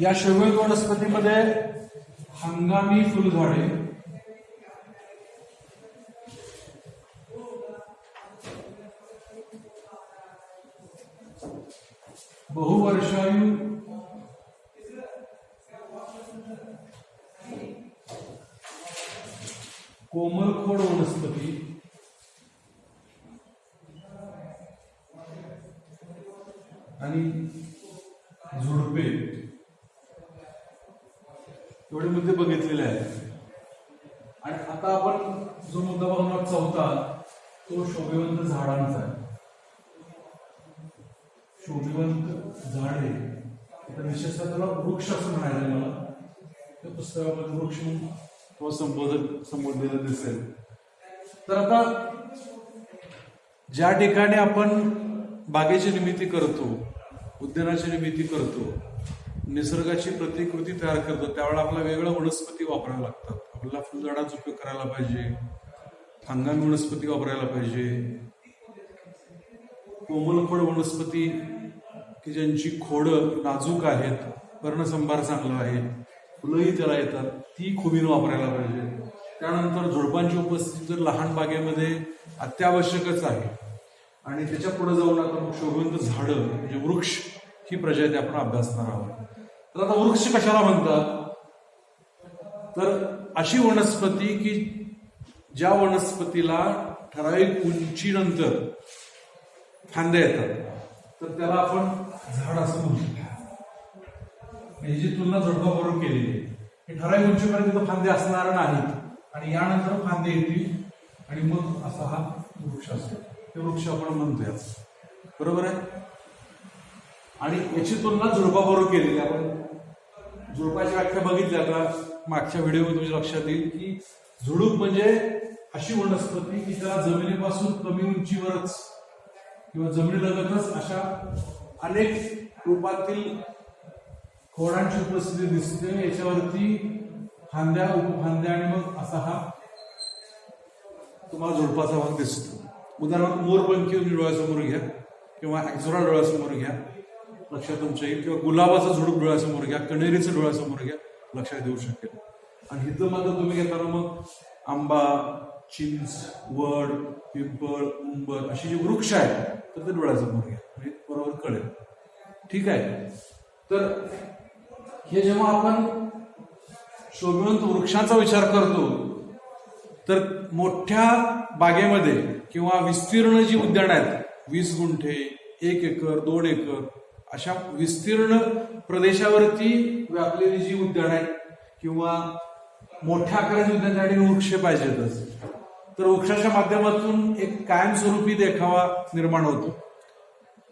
या शोभेत वनस्पतीमध्ये हंगामी फुलझाडे बहुवर्षायू कोमलखोड वनस्पती आणि झुडपे एवढे मुद्दे बघितलेले आहेत आणि आता आपण जो मुद्दा बघणार चौथा तो शोभेवंत झाडांचा आहे शोभिवंत झाडे आता विशेषतः त्याला वृक्ष असं म्हणायला मला. त्या पुस्तकामध्ये वृक्ष म्हणून किंवा संबोधन संबोधलेलं दिसेल. तर आता ज्या ठिकाणी आपण बागेची निर्मिती करतो उद्यानाची निर्मिती करतो निसर्गाची प्रतिकृती तयार करतो त्यावेळेला आपल्याला वेगळ्या वनस्पती वापराव्या लागतात. आपल्याला फुलझाडांचा उपयोग करायला पाहिजे हंगामी वनस्पती वापरायला पाहिजे कोमलफळ वनस्पती की ज्यांची खोडं नाजूक आहेत वर्णसंभार चांगला आहे फुलंही त्याला येतात ती खुबीनं वापरायला पाहिजे. त्यानंतर झुडपांची उपस्थिती तर लहान बागेमध्ये अत्यावश्यकच आहे. आणि त्याच्या पुढे जाऊन आता शोभवंत झाडं म्हणजे वृक्ष ही प्रजाती आपण अभ्यासणार आहोत. तर आता वृक्ष कशाला म्हणतात? तर अशी वनस्पती की ज्या वनस्पतीला ठराविक उंचीनंतर फांद्या येतात. तर त्याला आपण झाड असं म्हणतो याची तुलना झुडपाबरोबर केलेली आहे हे ठराविक उंचीपर्यंत फांदे असणार नाहीत आणि यानंतर फांदे येतील आणि मग असा हा वृक्ष असतो. ते वृक्ष आपण म्हणतोय. बरोबर आहे? आणि याची तुलना झुडपाबरोबर केलेली आपण. झुडपाची व्याख्या बघितली आता. मागच्या व्हिडिओमध्ये तुमच्या लक्षात येईल की झुडूप म्हणजे अशी वनस्पती की त्याला जमिनीपासून कमी उंचीवरच किंवा जमिनीलगतच अशा अनेक रूपातील खोडांची उपस्थिती दिसते. याच्यावरती फांद्या उपफांद्या आणि मग असा हा तुम्हाला झुडपाचा भाग दिसतो. उदाहरणार्थ मोरपंखी डोळ्यासमोर घ्या किंवा ऍक्झोरा डोळ्यासमोर घ्या. लक्षात तुमच्या येईल. किंवा गुलाबाचं झुडूप डोळ्यासमोर घ्या. कणेरीचं डोळ्यासमोर घ्या. लक्षात येऊ शकेल. आणि इथं मात्र तुम्ही घेताना मग आंबा चिंच वड पिंपळ उंबर अशी जी वृक्ष आहेत तर ते डोळ्यासमोर घ्या. म्हणजे कळेल. ठीक आहे? तर हे जेव्हा आपण शोभिवंत वृक्षांचा विचार करतो तर मोठ्या बागेमध्ये किंवा विस्तीर्ण जी उद्यान आहेत वीस गुंठे एक एकर दोन एकर अशा विस्तीर्ण प्रदेशावरती व्यापलेली जी उद्यान आहेत किंवा मोठ्या आकाराची उद्यानासाठी वृक्ष पाहिजेतच. तर वृक्षाच्या माध्यमातून एक कायमस्वरूपी देखावा निर्माण होतो.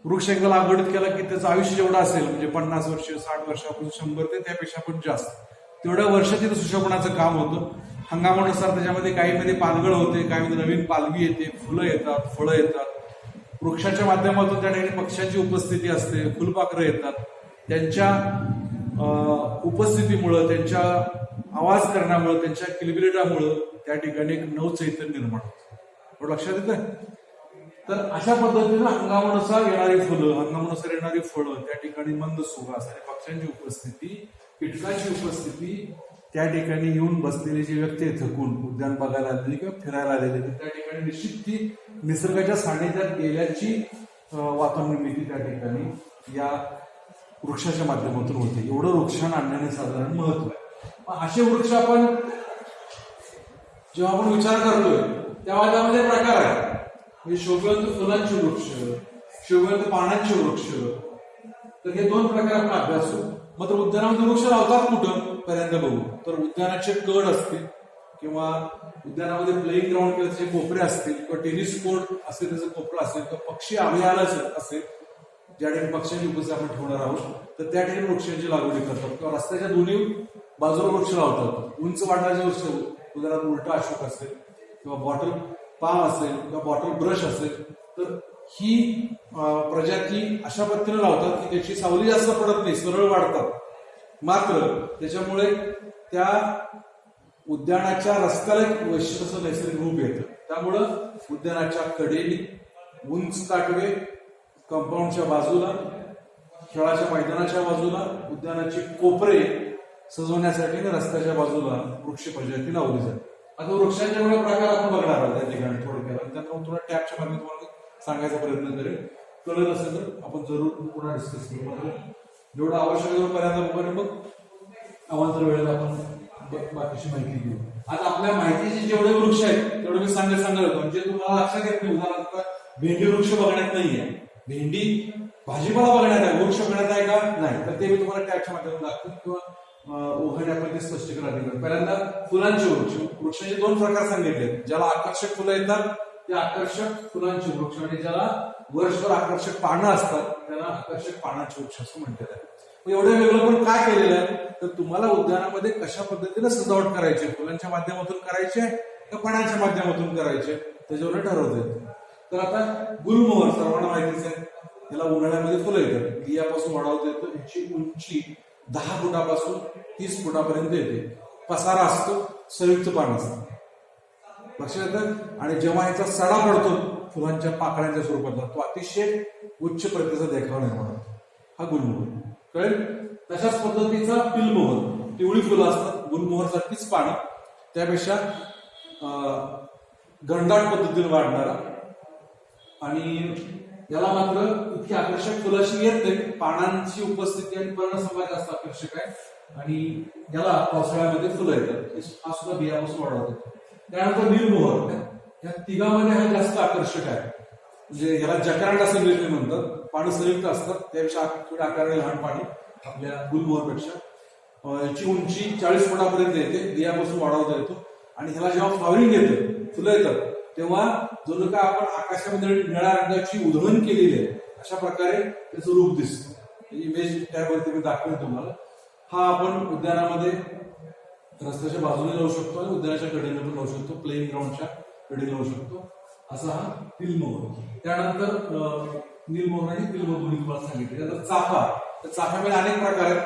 वृक्ष एकदा लागवडीत केला की त्याचं आयुष्य जेवढं असेल म्हणजे पन्नास वर्ष साठ वर्षापासून शंभर ते त्यापेक्षा पण जास्त तेवढ्या वर्षात तिथं सुशोभनाचं काम होतं. हंगामानुसार त्याच्यामध्ये काहीमध्ये पालगळ होते काहीमध्ये नवीन पालवी येते फुलं येतात फळं येतात. वृक्षाच्या माध्यमातून त्या ठिकाणी पक्ष्यांची उपस्थिती असते फुलपाखरं येतात. त्यांच्या उपस्थितीमुळं त्यांच्या आवाज करण्यामुळं त्यांच्या किलबिलिटामुळं त्या ठिकाणी एक नवचैतन्य निर्माण होतं. लक्षात येतं तर अशा पद्धतीनं हंगामानुसार येणारी फुलं हंगामानुसार येणारी फळं त्या ठिकाणी मंद सुवास आणि पक्ष्यांची उपस्थिती कीटकाची उपस्थिती त्या ठिकाणी येऊन बसलेली जी व्यक्ती आहे थकून उद्यान बघायला आलेली किंवा फिरायला आलेली तर त्या ठिकाणी निश्चित ती निसर्गाच्या सानिध्यात गेल्याची अं, त्या ठिकाणी या वृक्षाच्या माध्यमातून होते. एवढं वृक्षांना आणण्याने साधारण महत्त्व आहे. मग असे वृक्ष आपण जेव्हा आपण विचार करतोय तेव्हा त्यामध्ये प्रकार आहे म्हणजे शोभवंत फुलांचे वृक्ष शोभवंत पानांचे वृक्ष. तर हे दोन प्रकार आपण अभ्यासू मात्र उद्यानामध्ये वृक्ष लावतात कुठं? पर्यंत बघू. तर उद्यानाचे कड असतील किंवा उद्यानामध्ये प्लेइंग ग्राउंड किंवा त्याचे कोपरे असतील किंवा टेनिस कोर्ट असेल त्याचं कोपरं असेल किंवा पक्षी अभियान असेल ज्या ठिकाणी पक्ष्यांची उपस्थिती आपण ठेवणार आहोत तर त्या ठिकाणी वृक्षांची लागवडी करतात. किंवा रस्त्याच्या दोन्ही बाजूला वृक्ष लावतात. उंच वाढणारे वृक्ष उदाहरणार्थ उलटा अशोक असेल किंवा बॉटल पाम असेल किंवा बॉटल ब्रश असेल तर ही प्रजाती अशा पद्धतीने लावतात की त्याची सावली जास्त पडत नाही सरळ वाढतात. मात्र त्याच्यामुळे त्या उद्यानाच्या रस्त्याला एक वैशिष्ट्य असं नैसर्गिक रूप येतं. त्यामुळं उद्यानाच्या कडेने उंच ताटवे कंपाऊंडच्या बाजूला खेळाच्या मैदानाच्या बाजूला उद्यानाची कोपरे सजवण्यासाठी आणि रस्त्याच्या बाजूला वृक्ष प्रजाती लावली जाते आता वृक्षांचे एवढे प्रकार आपण बघणार आहोत त्या ठिकाणी थोडक्यात. आणि त्यांना थोडा टॅपच्या मागे तुम्हाला सांगायचा प्रयत्न करेल कळत असेल तर आपण जरूर पुन्हा डिस्कस करू. मात्र जेवढं आवश्यक आहे तेवढं मग अवांतर वेळेला आपण बाकीची माहिती घेऊ. आता आपल्या माहितीचे जेवढे वृक्ष आहेत तेवढे मी सांगत सांगत होतो म्हणजे तुम्हाला लक्षात येत नाही उदाहरणार्थ भेंडी वृक्ष बघण्यात नाहीये. भेंडी भाजीपाला बघण्यात आहे. वृक्ष बघण्यात आहे का? नाही. तर ते मी तुम्हाला टॅपच्या माध्यमातून दाखवतो किंवा अं, ओघाने आपण ते स्पष्टीकरण अधिक पहिल्यांदा फुलांचे वृक्ष. वृक्षाचे दोन प्रकार सांगितले. आहेत. ज्याला आकर्षक फुलं येतात ते आकर्षक फुलांचे वृक्ष. आणि ज्याला वर्षभर आकर्षक पानं असतात त्याला आकर्षक पानांचे वृक्ष असं म्हणतात. आहे. एवढं वेगळं पण काय केलेलं आहे? तर तुम्हाला उद्यानामध्ये कशा पद्धतीने सजावट करायची आहे? फुलांच्या माध्यमातून करायचे का पाण्याच्या माध्यमातून करायचे त्याच्यावर ठरवता येतं तर आता गुलमोहर सर्वांना माहितीच आहे त्याला उन्हाळ्यामध्ये फुलं येतात. बियापासून वाढवता येतं. ह्याची उंची दहा फुटापासून तीस फुटापर्यंत येते. पसारा असतो संयुक्त पान असतं. लक्षात येतं? आणि जेव्हा याचा सडा पडतो फुलांच्या पाकळ्यांच्या स्वरूपातला तो अतिशय उच्च प्रतीचा देखाव निर्माण होतो. हा गुलमोहर कळेल? तशाच पद्धतीचा पिलमोहर. पिवळी फुलं असतात गुलमोहर सारखीच पानं. त्यापेक्षा अं, पद्धतीने वाढणारा आणि याला मात्र इतकी आकर्षक फुलाशी येत नाही पानांची उपस्थिती आणि पर्णसंभार जास्त आकर्षक आहे. आणि याला पावसाळ्यामध्ये फुलं येतात. हा सुद्धा बियापासून वाढवतो त्यानंतर निर्मोहर या तिघामध्ये हा जास्त आकर्षक आहे. म्हणजे याला जकारांड असं निर्णय म्हणतात. पाणी संयुक्त असतात. त्यापेक्षा थोडे आकाराने लहान पाणी आपल्या गुलमोहरपेक्षा. याची उंची चाळीस फुटापर्यंत येते. बियापासून वाढवता येतो. आणि ह्याला जेव्हा फ्लॉवरिंग येतं फुलं येतात तेव्हा जणू का आपण आकाशामध्ये निळ्या रंगाची उधळण केलेली आहे अशा प्रकारे त्याचं रूप दिसतं. इमेज त्यावरती मी दाखवेन तुम्हाला. हा आपण उद्यानामध्ये रस्त्याच्या बाजूने लावू शकतो आणि उद्यानाच्या कडेने पण लावू शकतो. प्लेइंग ग्राउंडच्या कडेने लावू शकतो. असा हा तिलमोहर त्यानंतर अं, आणि तिलमोहर तुम्हाला सांगितले. त्यानंतर चाफा. तर चाफ्यामध्ये अनेक प्रकार आहेत.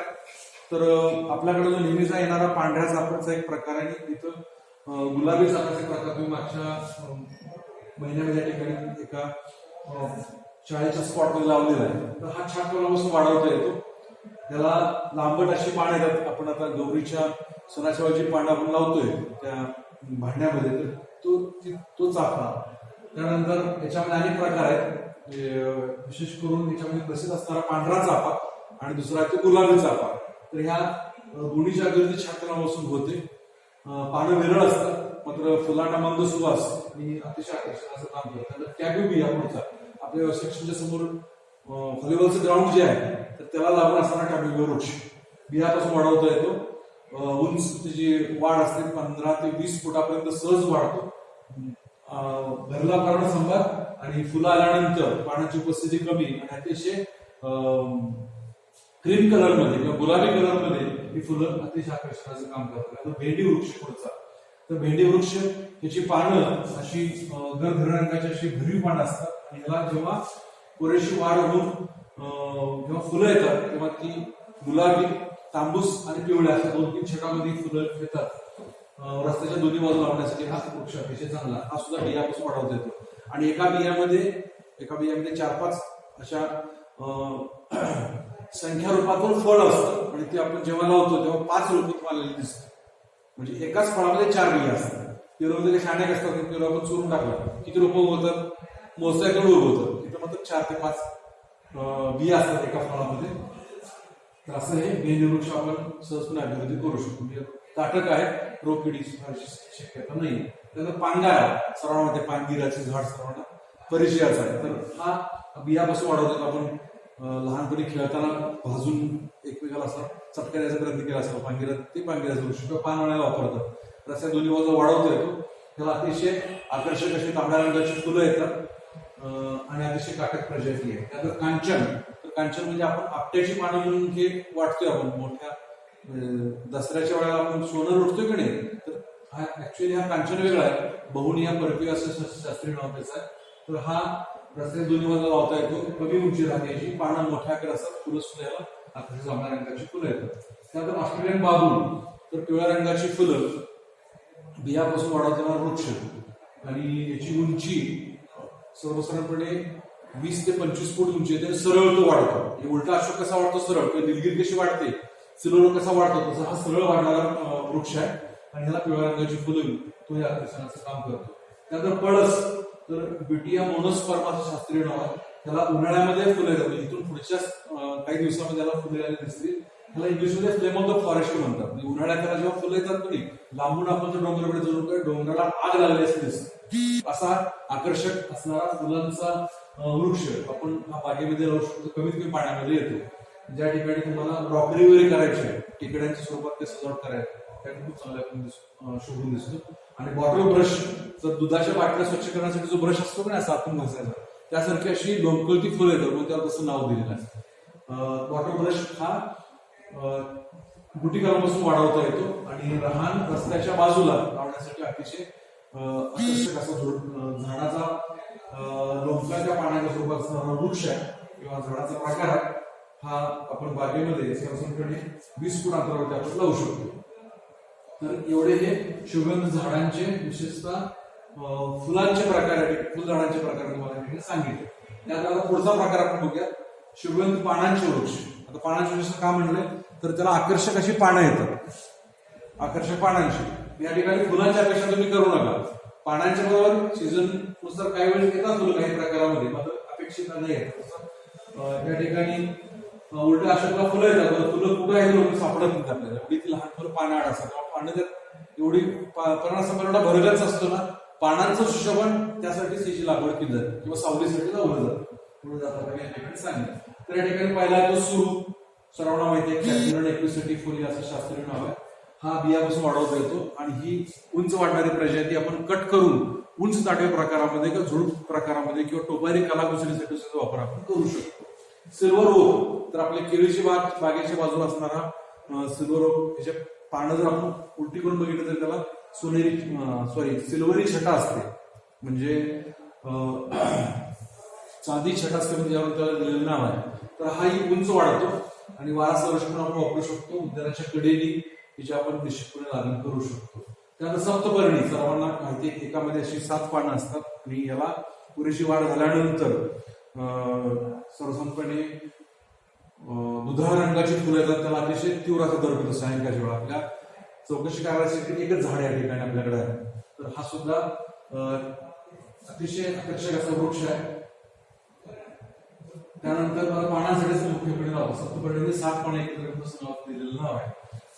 तर आपल्याकडे जो नेहमीचा येणारा पांढऱ्या चाफ्याचा एक प्रकार आहे तिथं गुलाबी चाफ्याचा प्रकार तुम्ही मागच्या महिन्यामध्ये या ठिकाणी एका शाळेच्या स्पॉटमध्ये लावलेला आहे. तर हा छानपासून वाढवता येतो. त्याला लांबट अशी पानं येतात. आपण आता गौरीच्या सणाच्या पानं आपण लावतोय त्या भांड्यामध्ये. तर तो तो चाफा. त्यानंतर याच्यामध्ये अनेक प्रकार आहेत. विशेष करून याच्यामध्ये प्रसिद्ध असणारा पांढरा चाफा आणि दुसरा आहे तो गुलाबी चाफा. तर ह्या गुणीच्या दोन्हीच्या अगदी छात्रापासून होते पानं विरळ असतात. मात्र फुलांना मंद सुवास मी अतिशय आकर्षणाचं काम करतात कॅब्युबी या पुढचा. आपल्या सेक्शनच्या समोर व्हॉलीबॉलचं ग्राउंड जे आहे तर त्याला लागून असताना कॅब्युबी वृक्ष बियापासून वाढवता येतो. उंच त्याची वाढ असते पंधरा ते वीस फुटापर्यंत सहज वाढतो. भरला कारण संभार आणि फुलं आल्यानंतर पाण्याची उपस्थिती कमी आणि अतिशय क्रीम कलरमध्ये किंवा गुलाबी कलरमध्ये ही फुलं अतिशय आकर्षणाचं काम करतात भेंडी वृक्ष पुढचा. तर भेंडी वृक्ष याची पानं अशी अं, गर्द रंगाची अशी भरीव पानं असतात. आणि ह्याला जेव्हा पुरेशी वाढ होऊन जेव्हा फुलं येतात तेव्हा ती गुलाबी तांबूस आणि पिवळ्या अशा दोन तीन छटामध्ये फुलं येतात. रस्त्याच्या दोन्ही बाजू लावण्यासाठी हा वृक्ष अतिशय चांगला. हा सुद्धा बियापासून वाढवता येतो. आणि एका बियामध्ये एका बियामध्ये चार पाच अशा अं, संख्या रूपातून फळ असतं. आणि ते आपण जेव्हा लावतो तेव्हा पाच रूपात तुम्हाला दिसतं म्हणजे एकाच फळामध्ये चार बिया असतात. पेरूमध्ये शाणे असतात ते पेरू आपण चुरून टाकलं किती रोपं होतात मोसायकडे होतं तिथं मात्र चार ते पाच बिया असतात एका फळामध्ये. तर असं हे वृक्ष आपण सहजपणे अभिवृद्धी करू शकतो. म्हणजे ताटक आहे रोप किडीची शक्यता नाही त्यानंतर पांगारा सर्वांमध्ये माहिती पानगिराचे झाड सर्वांना परिचयाचं आहे. तर हा बियापासून वाढवतात आपण? लहानपणी खेळताना भाजून एकमेकाला असा चटकण्याचा प्रयत्न केला असतो. पांगिरा ते पांगिराचं वृक्ष किंवा पान वाढायला वापरतात. रस्त्या दोन्ही बाजू वाढवता येतो त्याला अतिशय आकर्षक अशी तांबड्या रंगाची फुलं येतात. आणि अतिशय काटक प्रजाती आहे त्यानंतर कांचन. तर कांचन म्हणजे आपण आपट्याची पानं म्हणून हे वाटतोय आपण. मोठ्या दसऱ्याच्या वेळेला आपण सोनं लुटतोय की नाही? तर हा ऍक्च्युअली हा कांचन वेगळा आहे. बहुणी हा परपी असं शास्त्रीय नाव त्याचा आहे. तर हा रस्त्याच्या दोन्ही बाजूला लावता येतो. कमी उंची राहते याची. पानं मोठ्या आकार असतात. फुलं सुद्धा याला आकर्षक जांभळ्या रंगाची फुलं येतात. त्यानंतर ऑस्ट्रेलियन बाबू तर पिवळ्या रंगाची फुलं बियापासून वाढवताना वृक्ष. आणि याची उंची सर्वसाधारणपणे वीस ते पंचवीस फूट उंची येते सरळ तो वाढतो. हे उलटा अशोक कसा वाढतो? सरळ. किंवा निलगिरी कशी वाढते? सिलोर कसा वाढतो? तसा हा सरळ वाढणारा वृक्ष आहे. आणि ह्याला पिवळ्या रंगाची फुलं तो या आकर्षणाचं काम करतो. त्यानंतर पळस. तर बिटिया मोनोस्पर्म असं शास्त्रीय नाव आहे. त्याला उन्हाळ्यामध्ये फुले येतात इथून पुढच्या काही दिवसामध्ये त्याला फुले आले दिसतील त्याला इंग्लिशमध्ये फ्लेम ऑफ द फॉरेस्ट म्हणतात. म्हणजे उन्हाळ्यात त्याला जेव्हा फुलं येतात की लांबून आपण जर डोंगराकडे जणू काय डोंगराला आग लागली असं दिसते असा आकर्षक असणारा फुलांचा वृक्ष आपण हा बागेमध्ये लावू शकतो. कमीत कमी पाण्यामध्ये येतो. ज्या ठिकाणी तुम्हाला रॉकरी वगैरे करायची आहे टिकड्यांच्या स्वरूपात ते सजावट करायचं त्यांनी खूप चांगल्या शोभून दिसतो. आणि बॉटल ब्रश जर दुधाच्या बाटल्या स्वच्छ करण्यासाठी जो ब्रश असतो ना सातून घासायचा. त्यासारखी अशी लोंबकळती फुलं येतात. म्हणून त्याला तसं नाव दिलेलं असतं बॉटल ब्रश हा अं, वाढवता येतो आणि लहान रस्त्याच्या बाजूला लावण्यासाठी अतिशय आकर्षक असा झाडाचा अं, पाण्याच्या स्वरूपात असणारा वृक्ष आहे किंवा झाडाचा प्रकार हा आपण बागेमध्ये सरसकटपणे वीस फूट अंतरावरती आपण लावू शकतो. तर एवढे हे सुगंध झाडांचे विशेषतः फुलांचे प्रकार आहे फुलझाडांचे प्रकार तुम्हाला ठिकाणी सांगितले. त्यात आता पुढचा प्रकार आपण बघूया. सुगंध पानांचे वृक्ष. आता पानांचे वृक्ष का म्हणले तर त्याला आकर्षक अशी पानं येतात. आकर्षक पानांची. या ठिकाणी फुलांची अपेक्षा तुम्ही करू नका. पानांच्या बरोबर सीझननुसार काही वेळेस येतात फुलं काही प्रकारामध्ये मात्र अपेक्षित नाही आहेत. या ठिकाणी उलट अशोकला फुलं येतात. पण फुलं कुठं लोक सापडत नाही आपल्याला एवढी ती लहान फुलं पानं आड असतात. तेव्हा पानं त्यात एवढी पराणासमोर एवढा भरगच असतो ना पानांचं सुशोभन त्यासाठी त्याची लागवड केली जाते. किंवा सावलीसाठी लावलं जातं. पुढे जातात या ठिकाणी सांगितलं. तर या ठिकाणी पहिला तो सुरू सर्वांना माहिती आहे कॅल्क्युलर फुली असं शास्त्रीय नाव आहे. हा बियापासून वाढवता येतो आणि ही उंच वाढणारी प्रजाती आपण कट करून उंच ताटव्या प्रकारामध्ये किंवा झुडूप प्रकारामध्ये किंवा टोपारी कलाकुसरीसाठी सुद्धा वापर आपण करू शकतो. सिल्वर ओक तर आपल्या केळीची बाग बागेच्या बाजूला असणारा सिल्वर ओक ह्याच्या पानं जर आपण उलटी करून बघितलं तर त्याला सोनेरी सॉरी सिल्वरी छटा असते. म्हणजे चांदी छटा असते म्हणजे यावर त्याला दिलेलं नाव आहे. तर हा ही उंच वाढतो आणि वारा संरक्षण आपण वापरू शकतो. उद्यानाच्या कडेने तिची आपण निश्चितपणे लागण करू शकतो. त्यानंतर सप्तपर्णी सर्वांना माहिती एकामध्ये अशी सात पानं असतात आणि याला पुरेशी वाढ झाल्यानंतर सर्वसाधारणपणे अं, रंगाची फुलं येतात त्याला अतिशय तीव्र असा दर होतो सायंकाळच्या वेळा. आपल्या चौकशी करायसाठी एकच झाड या ठिकाणी आपल्याकडे आहे. तर हा सुद्धा अतिशय आकर्षक असा वृक्ष आहे. त्यानंतर मला पानांसाठीच मुख्यपणे नाव सप्तपर्णीने सात पानं एकत्र नाव दिलेलं नाव आहे.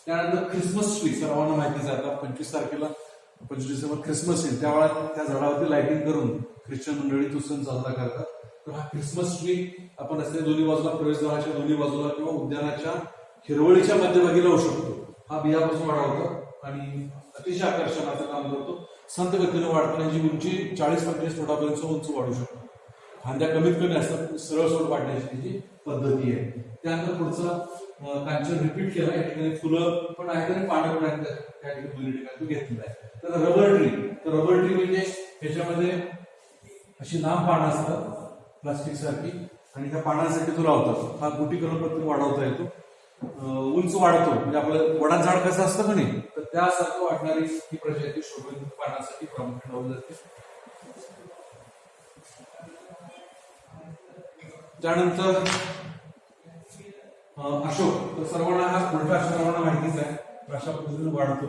त्यानंतर ख्रिसमस ट्री सर्वांना माहितीच आहे आता पंचवीस तारखेला पंचवीस डिसेंबर ख्रिसमस येईल त्यावेळा त्या झाडावरती लाइटिंग करून ख्रिश्चन मंडळी तो सण साजरा करतात. तर हा ख्रिसमस ट्री आपण असले दोन्ही बाजूला प्रवेशद्वाराच्या दोन्ही बाजूला किंवा उद्यानाच्या हिरवळीच्या मध्यभागी लावू शकतो. हा बियापासून वाढवतो आणि अतिशय आकर्षणाचं काम करतो. संत गतीने वाढताना ह्याची उंची चाळीस पंचेचाळीस फुटापर्यंत उंच वाढू शकतो. खांद्या कमीत कमी असतात सरळ सोड पाडण्याची जी पद्धती आहे. त्यानंतर पुढचा कांचन रिपीट केला या ठिकाणी फुलं पण आहेत आणि पानं पण आहेत त्या- ठिकाणी ठिकाणी घेतलेला आहे. तर रबर ट्री तर रबर ट्री म्हणजे ह्याच्यामध्ये अशी लांब पानं असतात. प्लास्टिक सारखी आणि त्या पानांसाठी तो लावतात हा गुटी करून वाढवता येतो. उंच वाढतो. म्हणजे आपलं वडात झाड कसं असतं का नाही? तर त्यासारखं वाढणारी ही प्रजाती शोभेन पानासाठी प्रामुख्याने लावली जाते. त्यानंतर अशोक तर सर्वांना हा उलटा सर्वांना माहितीच आहे. अशा पद्धतीने वाढतो.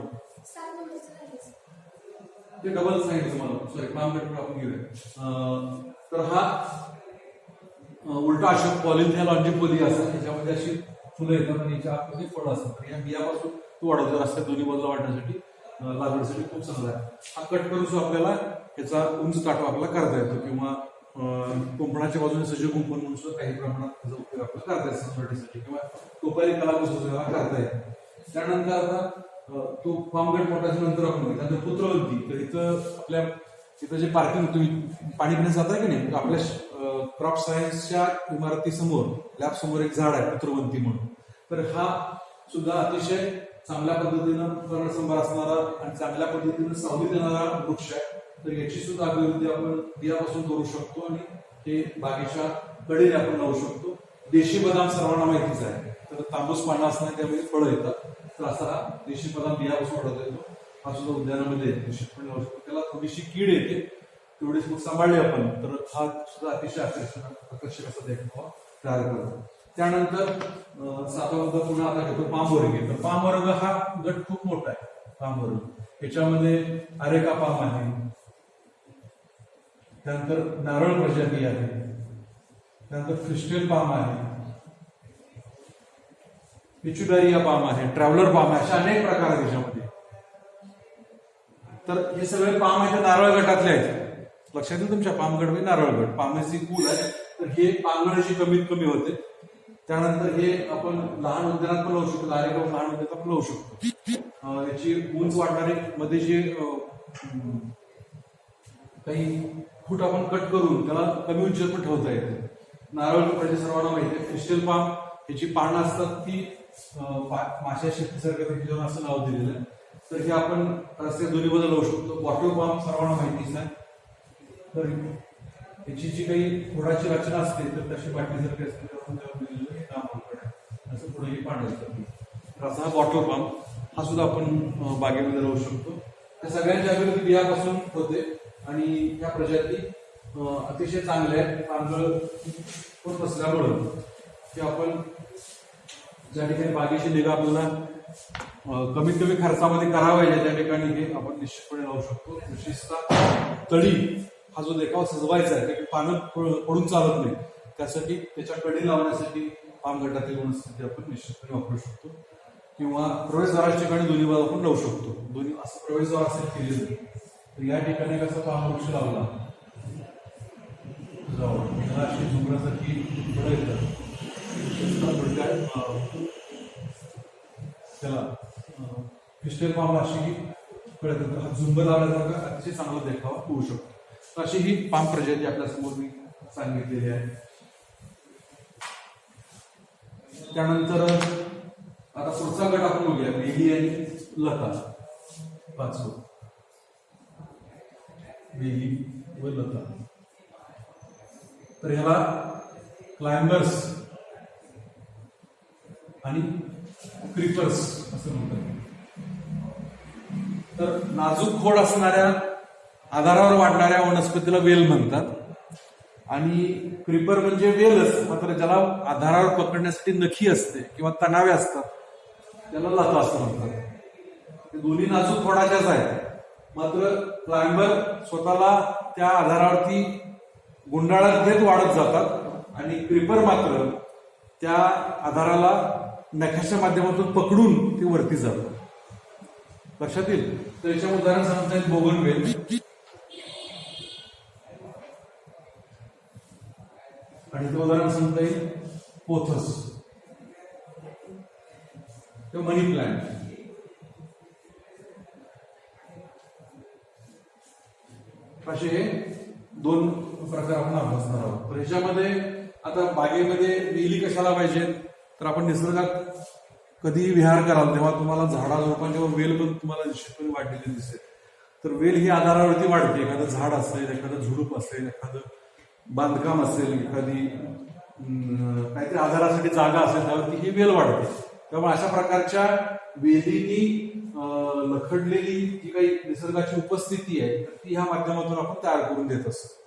ते डबल सांगितलं तुम्हाला. सॉरी पाम पेपर आपण घेऊया तर हा उलटा अशोक पॉलिथेल लॉन्जिपोली असतात त्याच्यामध्ये अशी फुलं येतात आणि याच्या आतमध्ये फळं असतात. आणि या बियापासून तो वाढवतो. रस्त्यात दोन्ही बाजूला वाढण्यासाठी लागवडीसाठी खूप चांगला आहे. हा कट करून सुद्धा आपल्याला याचा उंच काठवा आपल्याला करता येतो किंवा कुंपणाच्या बाजूने सजीव कुंपण म्हणून सुद्धा काही प्रमाणात त्याचा उपयोग आपल्याला करता येतो सजावटीसाठी किंवा टोपारी सुद्धा करता येतो. त्यानंतर आता तो फार्मगेट मोठाच्या नंतर आपण त्यानंतर पुत्रवंती. तर इथं आपल्या इथं जे पार्किंग तुम्ही पाणी पिण्यास जाताय की नाही? आपल्या क्रॉप सायन्सच्या इमारतीसमोर लॅब समोर एक झाड आहे पत्रवंती म्हणून. तर हा सुद्धा अतिशय चांगल्या पद्धतीनं पर्णसंभार असणारा आणि चांगल्या पद्धतीनं सावली देणारा वृक्ष आहे. तर याची सुद्धा अभिवृद्धी आपण बियापासून करू शकतो आणि हे बागेच्या कडेने आपण लावू शकतो. देशी बदाम सर्वांना माहितीच आहे. तर तांबूस पानं असणार त्यामध्ये फळं येतात. तर असा हा देशी बदाम बियापासून वाढवता येतो. हा सुद्धा उद्यानामध्ये निश्चितपणे लावू शकतो. त्याला थोडीशी कीड येते. तेवढीच मग सांभाळली आपण. तर हा सुद्धा अतिशय आकर्षण आकर्षक असा देखावा तयार करतो. त्यानंतर सातवा मुद्दा पुन्हा आता घेतो पाम तर पामवर्ग हा गट खूप मोठा आहे पामवर्ग. याच्यामध्ये अरेका पाम आहे. त्यानंतर नारळ प्रजाती आहे. त्यानंतर क्रिस्टल पाम आहे. पिचुडारिया पाम आहे ट्रॅव्हलर पाम आहे अशा अनेक प्रकार आहेत त्याच्यामध्ये तर हे सगळे पाम आहेत नारळ गटातले आहेत. लक्षात येईल तुमच्या पामगड म्हणजे नारळगड. पामेची पूल कूल आहे तर हे पानगडाची कमीत कमी होते. त्यानंतर हे आपण लहान उद्यानात पण लावू शकतो लहान लहान उद्यानात पण लावू शकतो. याची उंच वाढणारे मध्ये जे काही फूट आपण कट करून त्याला कमी उंचीवर पण ठेवता येते. नारळ कपड्याचे सर्वांना माहिती आहे क्रिस्टल पाम याची पानं असतात ती माशा शेतीसारख्या असं नाव दिलेलं आहे. तर हे आपण रस्त्या दोन्ही बदल लावू शकतो. बॉटल पाम सर्वांना माहितीच आहे. तर याची जी काही खोडाची रचना असते तर तशी बाटलीसारखी असते तर आपण त्यावर असं पुढे हे पाणी असतं तर असा हा बॉटल पाम हा सुद्धा आपण बागेमध्ये राहू शकतो. त्या सगळ्यांच्या अभिवृद्धी बियापासून होते आणि ह्या प्रजाती अतिशय चांगल्या आहेत. पांढळ होत असल्यामुळं की आपण ज्या ठिकाणी बागेची निगा आपल्याला कमीत कमी खर्चामध्ये करावा त्या ठिकाणी हे आपण निश्चितपणे लावू शकतो. विशेषतः तळी. हा जो देखावा सजवायचा आहे ते पानं पडून चालत नाही. त्यासाठी त्याच्या कडी लावण्यासाठी पाम गटातील वनस्पती आपण निश्चितपणे वापरू शकतो. किंवा प्रवेशद्वाराच्या ठिकाणी दोन्ही बाजू आपण लावू शकतो. दोन्ही असं प्रवेशद्वार असेल केले तर या ठिकाणी कसं पाम वृक्ष लावला? जाऊ. त्याला अशी क्रिस्टल पाम अशी कळत झुंब लावल्यासारखा अतिशय चांगला देखावा होऊ शकतो. अशी ही पाम प्रजाती आपल्यासमोर मी सांगितलेली आहे. त्यानंतर आता पुढचा गट आपण बघूया. वेली आणि लता. पाचवं. वेली व लता. तर ह्याला क्लाइंबर्स आणि क्रिपर्स असं म्हणतात. तर नाजूक खोड असणाऱ्या आधारावर वाढणाऱ्या वनस्पतीला वेल म्हणतात. आणि क्रिपर म्हणजे वेलच मात्र ज्याला आधारावर पकडण्यासाठी नखी असते किंवा तणावे असतात त्याला लता असं म्हणतात. ते दोन्ही नाजूक थोडाशाच आहेत. मात्र क्लाइंबर स्वतःला त्या आधारावरती गुंडाळत घेत वाढत जातात. आणि क्रिपर मात्र त्या आधाराला नख्याच्या माध्यमातून पकडून ते वरती जातात. लक्षात येईल? तर याच्या उदाहरण सांगता येईल बोगनवेल आणि ते उदाहरण सांगता येईल पोथस. किंवा मनी प्लांट असे हे दोन प्रकार आपण अभ्यासणार आहोत. तर ह्याच्यामध्ये आता बागेमध्ये वेली कशाला पाहिजेत तर आपण निसर्गात कधीही विहार कराल तेव्हा तुम्हाला झाडा झुडपांच्या वर वेल पण तुम्हाला निश्चितपणे वाढलेली दिसेल. तर वेल ही आधारावरती वाढते. एखादं झाड असेल एखादं झुडूप असेल एखादं बांधकाम असेल एखादी काहीतरी आधारासाठी जागा असेल त्यावरती ही वेल वाढते. त्यामुळे अशा प्रकारच्या वेलीनी लखडलेली जी काही निसर्गाची उपस्थिती आहे ती ह्या माध्यमातून आपण तयार करून देत असतो.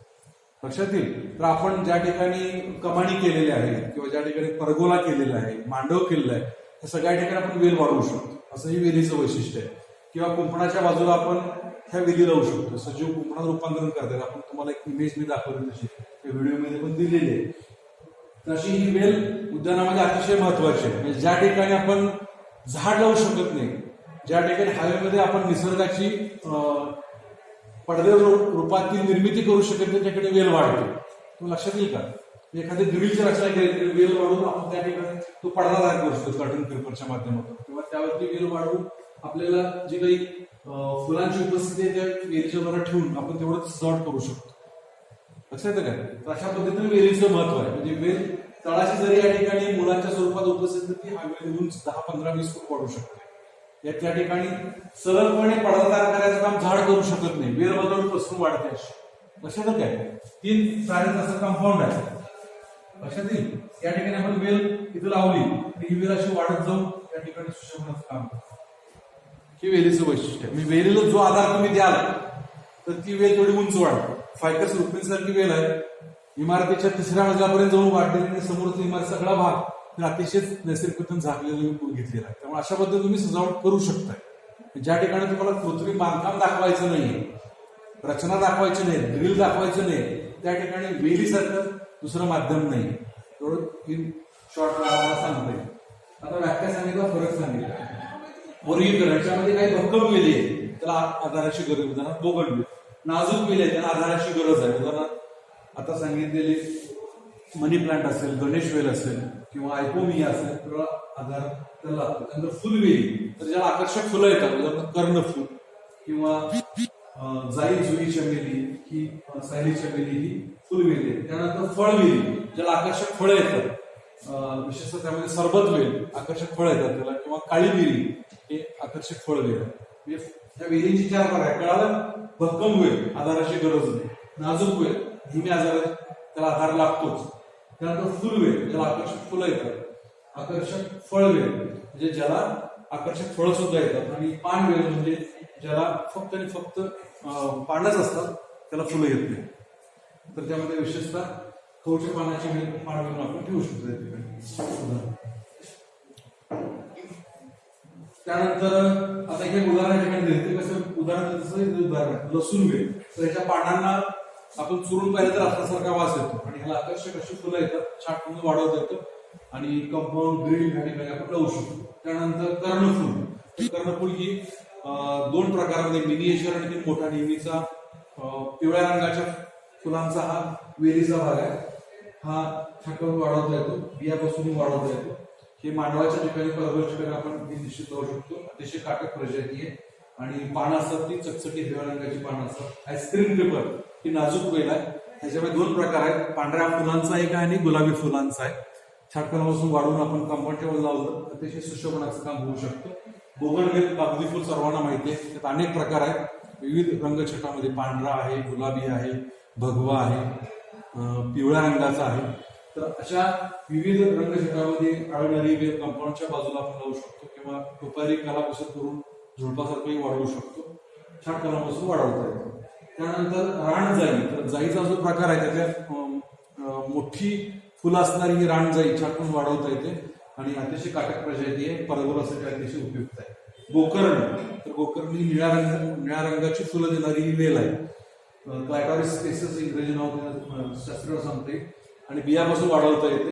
लक्षात येईल? तर आपण ज्या ठिकाणी कमानी केलेल्या आहेत किंवा ज्या ठिकाणी परगोला केलेला आहे मांडव केलेला आहे त्या सगळ्या ठिकाणी आपण वेल वाढवू शकतो. असं ही वेलीचं वैशिष्ट्य आहे. किंवा कुंपणाच्या बाजूला आपण ह्या विधी लावू शकतो. सजीव कुंपणात रूपांतरण करतात आपण तुम्हाला एक इमेज मी दाखवली तशी. त्या व्हिडिओमध्ये पण दिलेली आहे. तशी ही वेल उद्यानामध्ये अतिशय महत्वाची आहे. म्हणजे ज्या ठिकाणी आपण झाड लावू शकत नाही ज्या ठिकाणी हायवेमध्ये आपण निसर्गाची पडदे रूपातील निर्मिती करू शकत नाही त्याकडे वेल वाढतो. तुम्ही लक्षात येईल का? एखादी ग्रिलची रचना केली वेल वाढवून आपण त्या ठिकाणी तो पडदा तयार करू शकतो कर्टन पेपरच्या माध्यमातून. किंवा त्यावरती वेल वाढवून आपल्याला जे काही फुलांची उपस्थिती त्या वेलीच्या बरोबर ठेवून आपण तेवढं सजावट करू शकतो. लक्षात येतं काय? तर अशा पद्धतीने वेलीचं महत्त्व आहे. म्हणजे वेल तळाची जरी या ठिकाणी मुलांच्या स्वरूपात उपस्थित तर ती हवेत घेऊन दहा पंधरा वीस फूट वाढू शकते. या त्या ठिकाणी सरळपणे पडदा तयार करायचं काम झाड करू शकत नाही. वेल बदलून पसरून वाढते अशी. लक्षात येतं काय? तीन साडे असं कंपाऊंड आहे. लक्षात येईल? या ठिकाणी आपण वेल इथं लावली ही वेल अशी वाढत जाऊन या ठिकाणी सुशोभनाचं काम करतो. ही वेलीचं वैशिष्ट्य आहे. मी वेलीला जो आधार तुम्ही द्याल तर ती वेल थोडी उंच वाढते फायकस रुपीसारखी वेल आहे. इमारतीच्या तिसऱ्या मजल्यापर्यंत जाऊन वाढलेली आणि समोरचा इमारत सगळा भाग अतिशय नैसर्गिकपणे झाकलेला घेतलेला आहे. त्यामुळे अशा पद्धतीने तुम्ही सजावट करू शकताय. ज्या ठिकाणी तुम्हाला कृत्रिम बांधकाम दाखवायचं नाही रचना दाखवायची नाही ड्रिल दाखवायचं नाही त्या ठिकाणी वेलीसारखं दुसरं माध्यम नाही थोडं इन शॉर्ट सांगतोय. आता व्याख्या सांगितलं फरक सांगितलं. वर्गीकरण याच्यामध्ये काही भक्कम वेली आहे त्याला आधाराची गरज उदाहरणार्थ बोगड नाजूक वेली आहे त्याला आधाराची गरज आहे. उदाहरणार्थ आता सांगितलेले मनी प्लांट असेल गणेश वेल असेल किंवा आयकोमिया असेल त्याला आधार त्याला लागतो. त्यानंतर फुलवेली तर ज्याला आकर्षक फुलं येतात उदाहरणार्थ कर्णफूल किंवा जाई जुई चमेली ही सायली चमेली ही फुलवेली आहे. त्यानंतर फळवेली ज्याला आकर्षक फळं येतात. विशेषतः त्यामध्ये सरबत वेल आकर्षक फळं येतात त्याला किंवा काळी विरी हे आकर्षक फळ वेल म्हणजे त्या वेलींची चार प्रकार आहे कळालं? भक्कम वेल आधाराची गरज नाही. नाजूक वेल धीमे आजार त्याला आधार लागतोच. त्यानंतर फुलवेल ज्याला आकर्षक फुलं येतात. आकर्षक फळ वेळ म्हणजे ज्याला आकर्षक फळं सुद्धा येतात. आणि पान वेळ म्हणजे ज्याला फक्त आणि फक्त पानच असतात त्याला फुलं येत नाही तर त्यामध्ये विशेषतः कवचे पानाची वेल पान आपण ठेवू शकतो त्यानंतर आता हे उदाहरण ठिकाणी दिले ते कसं उदाहरण जसं उदाहरण लसूण वेळ तर याच्या पानांना आपण चुरून पाहिलं तर असल्यासारखा वास येतो. आणि ह्याला आकर्षक अशी फुलं येतात छाट म्हणून वाढवता येतं आणि कंपाऊंड ग्रीन ह्या ठिकाणी आपण लावू शकतो. त्यानंतर कर्णफूल. कर्णफूल ही दोन प्रकारामध्ये मिनिएचर आणि मोठा नेहमीचा पिवळ्या रंगाच्या फुलांचा हा वेलीचा भाग आहे. हा थकवून वाढवता येतो. बियापासून वाढवता येतो. हे मांडवाच्या ठिकाणी परवाच्या ठिकाणी आपण निश्चित लावू शकतो. अतिशय काटक प्रजाती आहे. आणि पानं असतात ती चकचकी हिरव्या रंगाची पानं असतात. आईस्क्रीम पेपर ही नाजूक वेल आहे. त्याच्यामध्ये दोन प्रकार आहेत. पांढऱ्या फुलांचा एक आहे आणि गुलाबी फुलांचा आहे. छाटकांपासून वाढवून आपण कम्फर्टेबल लावलं तर अतिशय सुशोभनाचं काम होऊ शकतं. बोगनवेल कागदी फुल सर्वांना माहिती आहे. त्यात अनेक प्रकार आहेत. विविध रंगछटामध्ये पांढरा आहे गुलाबी आहे भगवा आहे पिवळ्या रंगाचा आहे. तर अशा विविध रंगछटामध्ये आढळणारी वेल कंपाऊंडच्या बाजूला आपण लावू शकतो किंवा दुपारी कलापासून करून झुडपासारखंही वाढवू शकतो. छाट कलापासून वाढवता येतो. त्यानंतर रानजाई तर जाईचा जो प्रकार आहे त्याच्यात मोठी फुलं असणारी ही रानजाई छाटून वाढवता येते आणि अतिशय काटक प्रजाती आहे. परगुरासाठी अतिशय उपयुक्त आहे. गोकर्ण तर गोकर्ण ही निळ्या रंग निळ्या रंगाची फुलं देणारी ही वेल आहे. क्लायटॉरिस स्पेसेस इंग्रजी नाव त्याला, अं, सांगते आणि बियापासून वाढवता येते.